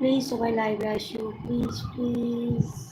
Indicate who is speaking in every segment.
Speaker 1: Please সবাই লাইভে আসো প্লিজ প্লিজ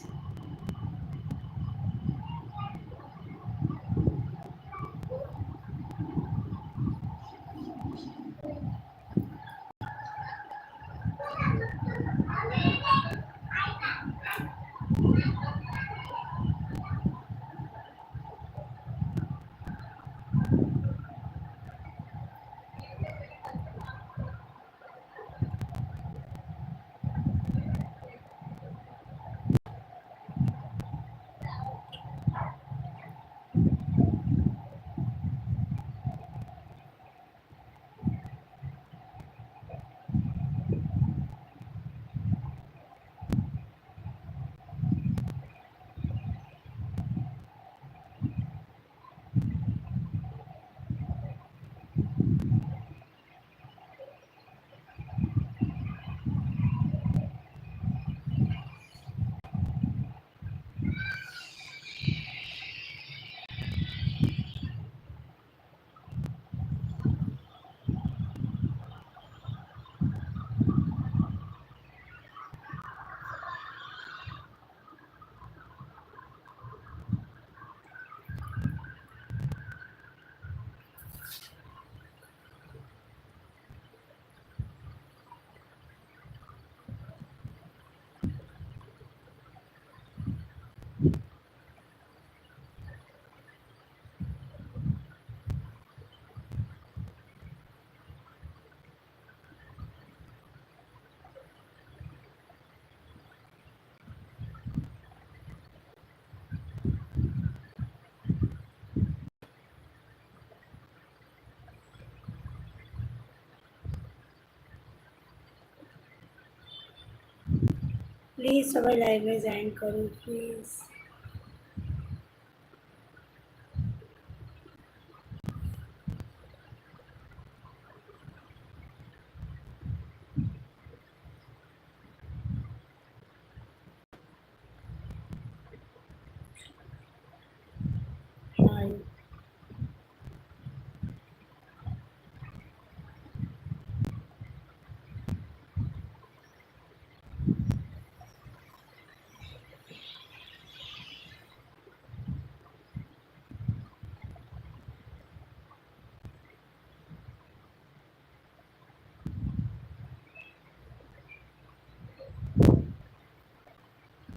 Speaker 1: প্লিজ সবাই লাইভে জয়েন করো প্লিজ হাই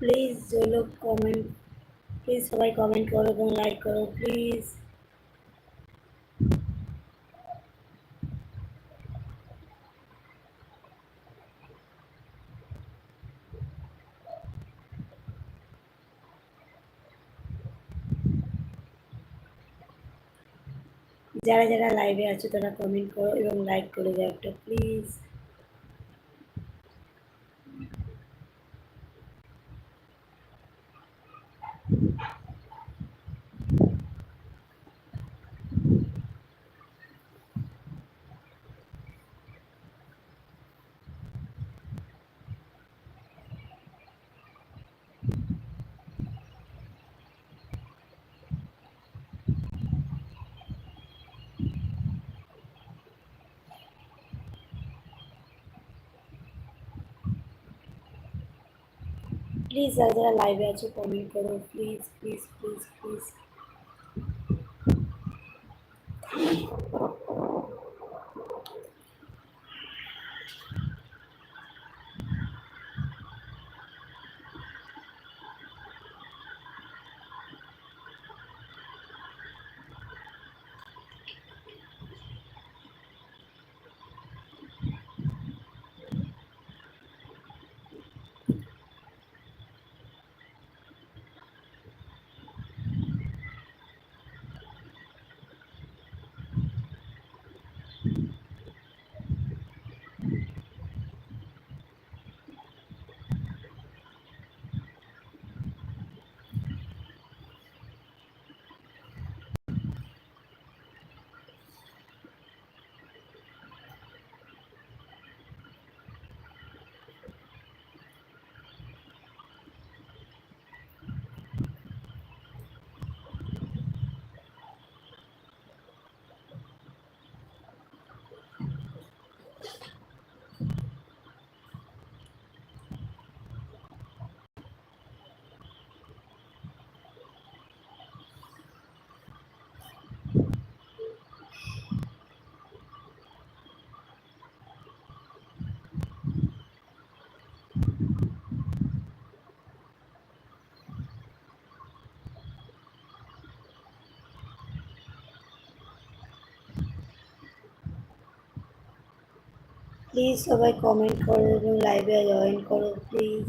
Speaker 1: প্লিজ লোক কমেন্ট প্লিজ সবাই কমেন্ট করো এবং লাইক করো প্লিজ যারা যারা লাইভে আছো, তারা কমেন্ট করো এবং লাইক করে যাও একটা প্লিজ প্লিজ যারা যারা লাইভে আছো কমেন্ট করো please please please please please সবাই কমেন্ট করো এবং লাইভে জয়েন করো প্লিজ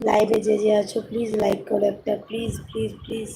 Speaker 1: লাইভে যে যে আছো প্লিজ লাইক করো একটা please please please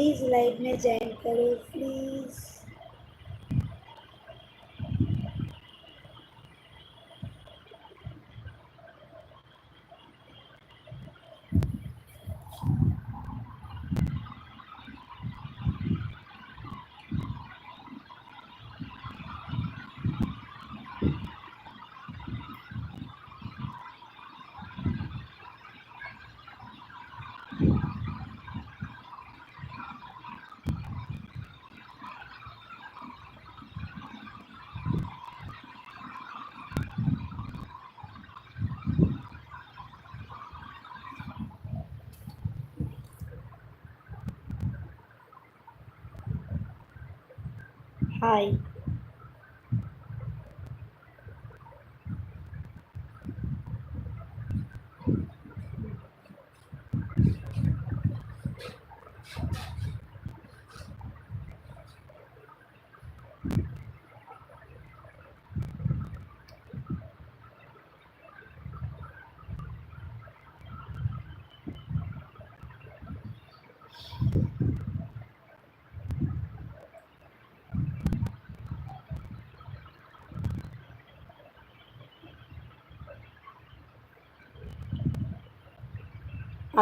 Speaker 1: please live में ज्वाइन करो प्लीज़ Bye.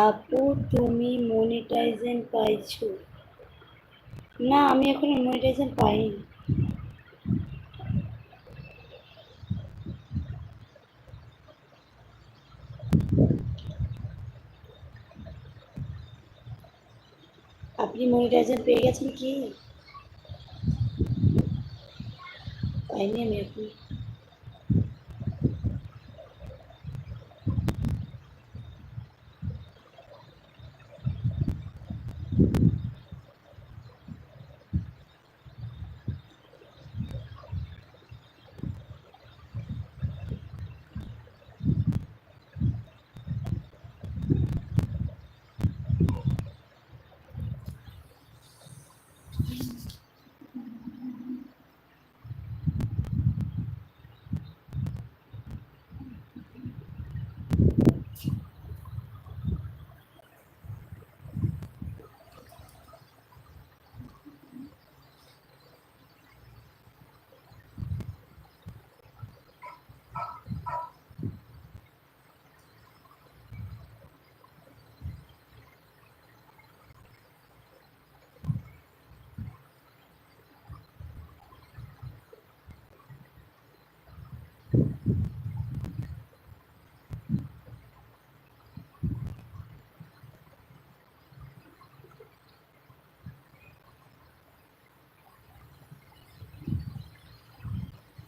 Speaker 1: আপু, তুমি মনিটাইজেশন পাইছো। না, আমি এখনও মনিটাইজেশন পাইনি। আপনি মনিটাইজেশন পেয়ে গেছেন কি? পাইনি আমি এখন।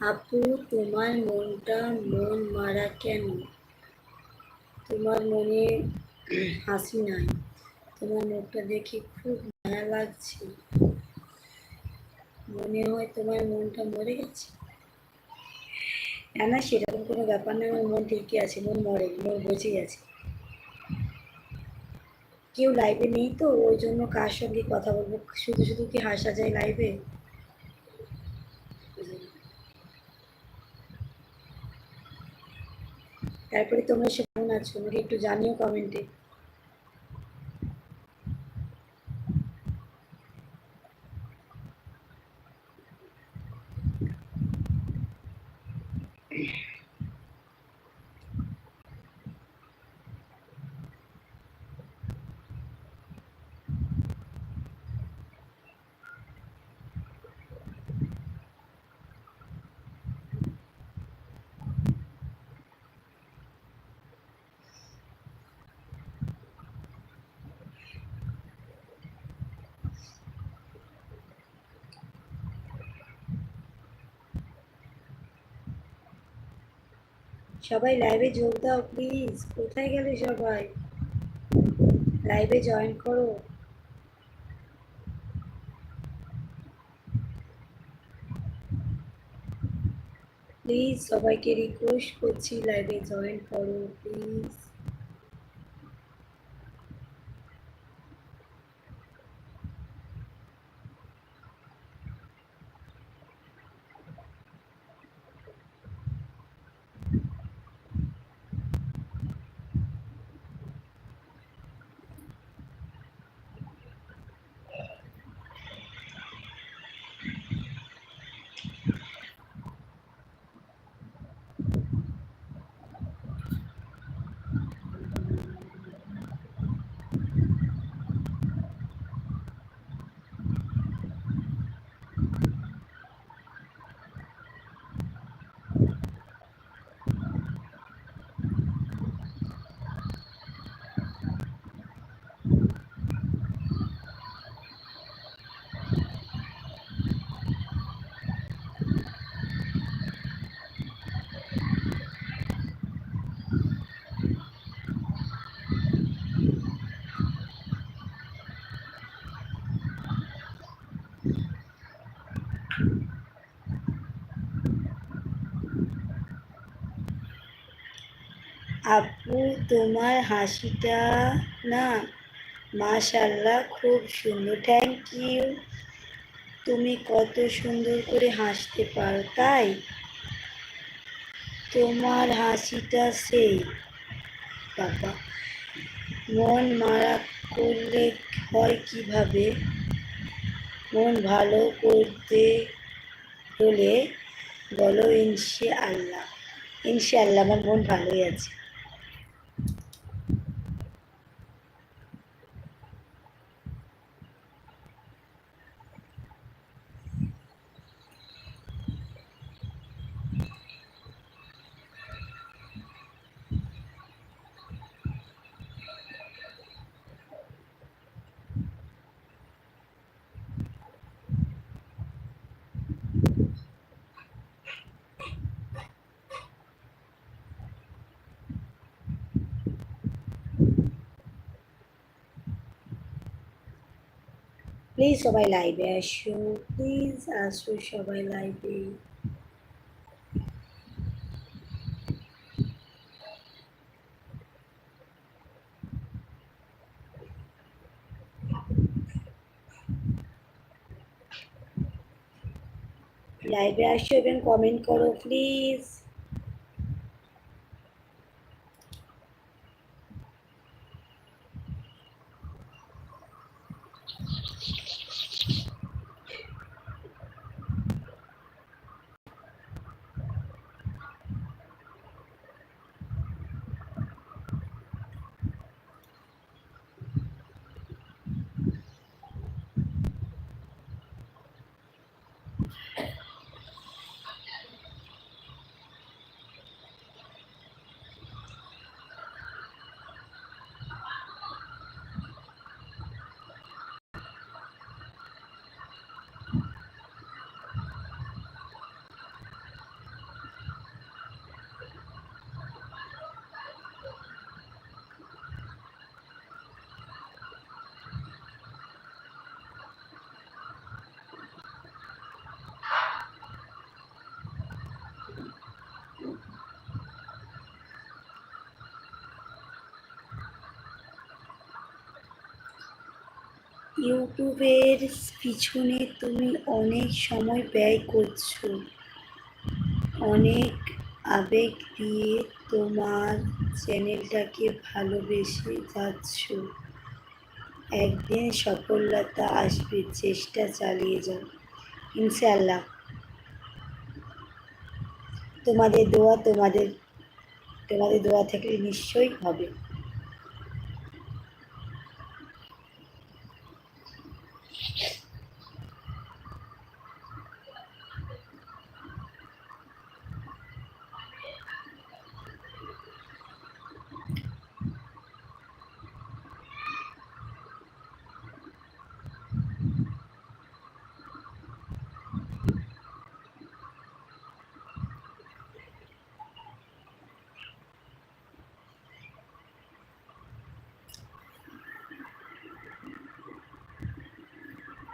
Speaker 1: আপু, তোমার মনটা মন মারা কেন? তোমার মনে হাসি নাই। তোমার মুখটা দেখে খুব মায়া লাগছে। মনে হয় তোমার মনটা মরে গেছে। না না, সেরকম কোনো ব্যাপার না, আমার মন ঠিকই আছে, মন মরে, মন বেঁচে গেছে। কেউ লাইভে নেই তো, ওই জন্য কার সঙ্গে কথা বলব? শুধু শুধু কি হাসা যায় লাইভে তারপরে তোমরা সে কেমন আছো আমাকে একটু জানিও কমেন্টে সবাই লাইভে যোগ দাও প্লিজ কোথায় গেলে সবাই? লাইভে জয়েন করো। প্লিজ সবাইকে রিকোয়েস্ট করছি লাইভে জয়েন করো প্লিজ আপু তোমার হাসিটা না। মাশাল্লাহ খুব সুন্দর। থ্যাংক ইউ তুমি কত সুন্দর করে হাসতে পারো, তাই? তোমার হাসিটা সেই। বাবা, মন মারা করলে হয় কীভাবে? মন ভালো করতে হলে বলো ইনশে আল্লাহ ইনশাআল্লাহ, আমার মন ভালোই আছে। প্লিজ সবাই লাইভে আসো প্লিজ আসো সবাই লাইভে লাইভে আসো এবং কমেন্ট করো প্লিজ ইউটিউবের পিছনে তুমি অনেক সময় ব্যয় করছ। অনেক আবেগ দিয়ে তোমার চ্যানেলটাকে ভালোবেসে যাচ্ছ। একদিন সফলতা আসবে, চেষ্টা চালিয়ে যাও। ইনশাল্লাহ তোমাদের দোয়া তোমাদের তোমাদের দোয়া থেকে নিশ্চয়ই হবে।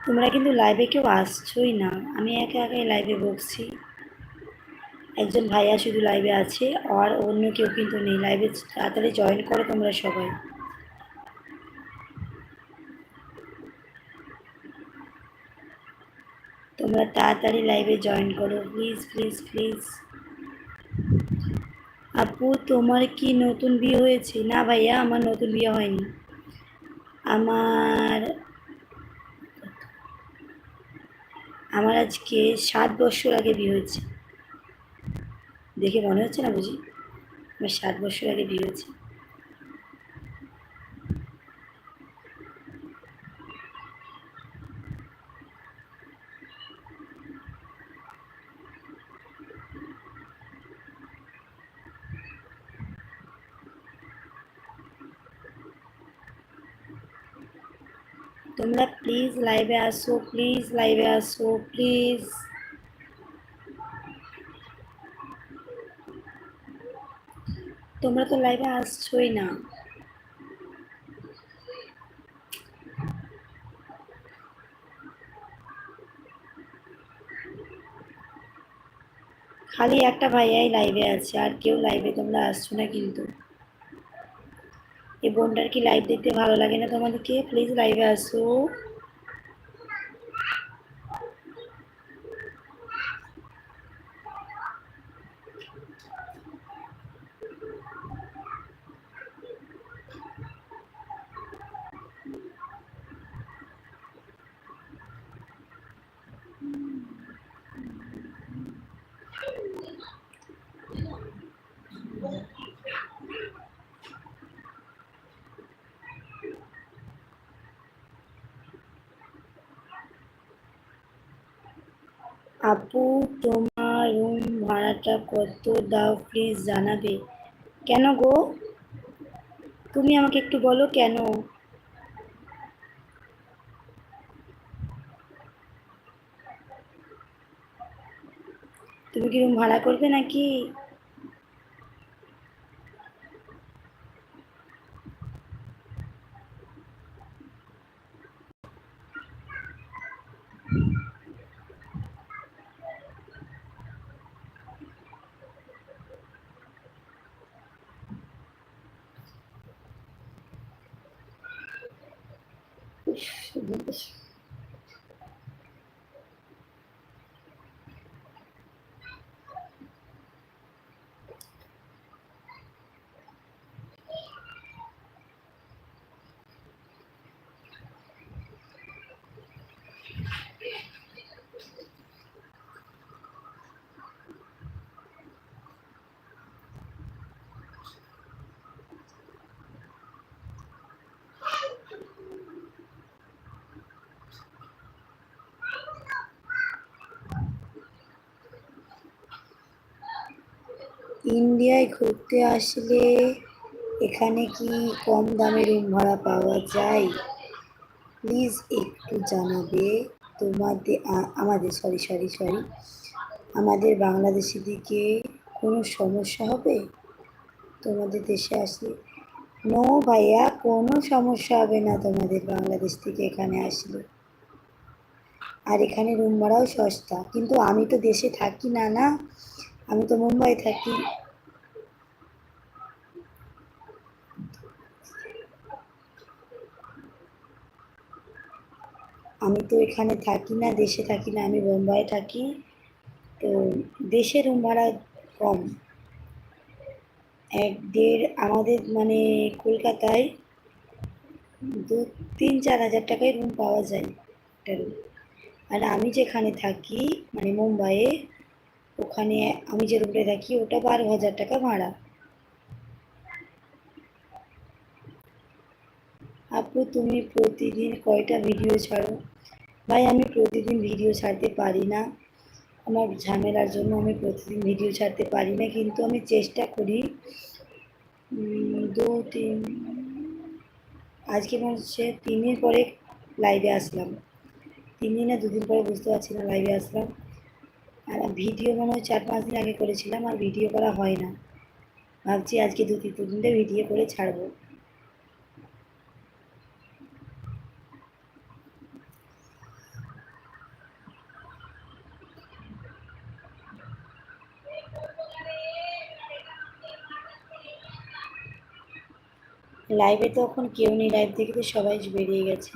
Speaker 1: তোমরা কিন্তু লাইভে কেউ আসছোই না। আমি একা একাই লাইভে বকছি। একজন ভাইয়া শুধু লাইভে আছে, আর অন্য কেউ কিন্তু নেই। লাইভে তাড়াতাড়ি জয়েন করো তোমরা সবাই। তোমরা তাড়াতাড়ি লাইভে জয়েন করো। প্লিজ প্লিজ প্লিজ আপু, তোমার কি নতুন বিয়ে হয়েছে? না ভাইয়া, আমার নতুন বিয়ে হয়নি। আমার আমার আজকে সাত বছর আগে বিয়ে হয়েছে। দেখে মনে হচ্ছে না বুঝি? আমার সাত বছর আগে বিয়ে হয়েছে। তোমরা প্লিজ লাইভে আসো প্লিজ লাইভে আসো প্লিজ তোমরা তো লাইভে আসছোই না। খালি একটা ভাইয়াই লাইভে আছে, আর কেউ লাইভে তোমরা আসছো না কিন্তু। বোনটার কি লাইভ দেখতে ভালো লাগে না তোমাদেরকে? প্লিজ লাইভে আসো। আপু, তোমার রুম ভাড়াটা কত? দাও প্লিজ জানাবে। কেন গো? তুমি আমাকে একটু বলো কেন? তুমি কি রুম ভাড়া করবে নাকি? ইন্ডিয়ায় ঘুরতে আসলে এখানে কি কম দামে রুম ভাড়া পাওয়া যায়? প্লিজ একটু জানাবে। তোমাদের আমাদের সরি সরি সরি আমাদের বাংলাদেশি দিকে কোনো সমস্যা হবে? তোমাদের দেশে আসলে? নো ভাইয়া, কোনো সমস্যা হবে না তোমাদের বাংলাদেশ থেকে এখানে আসলে। আর এখানে রুম ভাড়াও সস্তা। কিন্তু আমি তো দেশে থাকি না না? আমি তো মুম্বাই থাকি। আমি তো এখানে থাকি না, দেশে থাকি না, আমি বোম্বাই থাকি। তো দেশে রুম ভাড়া কম। এক দেড়, আমাদের মানে কলকাতায় দু, তিন, চার হাজার টাকায় রুম পাওয়া যায় একটা রুম। আর আমি যেখানে থাকি মানে মুম্বাইয়ে ওখানে আমি যে রুমটায় থাকি, ওটা বারো হাজার টাকা ভাড়া। আপু, তুমি প্রতিদিন কয়টা ভিডিও ছাড়ো? ভাই, আমি প্রতিদিন ভিডিও ছাড়তে পারি না। আমার ঝামেলার জন্য আমি প্রতিদিন ভিডিও ছাড়তে পারি না, কিন্তু আমি চেষ্টা করি। দু, তিন, আজকে মনে হচ্ছে তিন দিন পরে লাইভে আসলাম। তিন দিন না, দুদিন পরে বুঝতে পারছি না লাইভে আসলাম। ভিডিও মনে হয় চার পাঁচ দিন আগে করেছিলাম, আর ভিডিও করা হয় না। ভাবছি আজকে দু তিন দিনটা ভিডিও করে ছাড়বো। লাইভে তো এখন কেউ নেই লাইভ থেকে তো সবাই বেরিয়ে গেছে।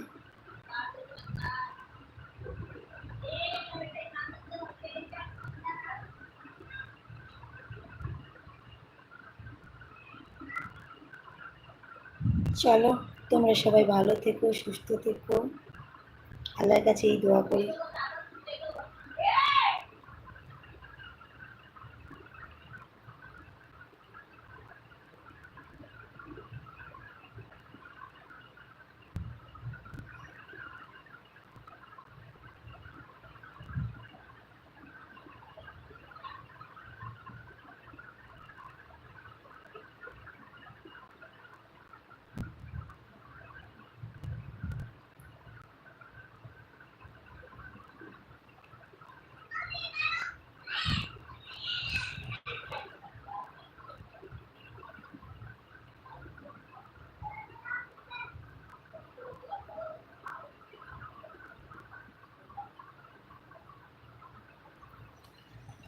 Speaker 1: চলো তোমরা সবাই ভালো থেকো সুস্থ থেকো। আল্লাহর কাছে এই দোয়া করি।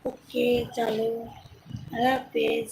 Speaker 1: ওকে চলো। আল্লাহ হাফেজ।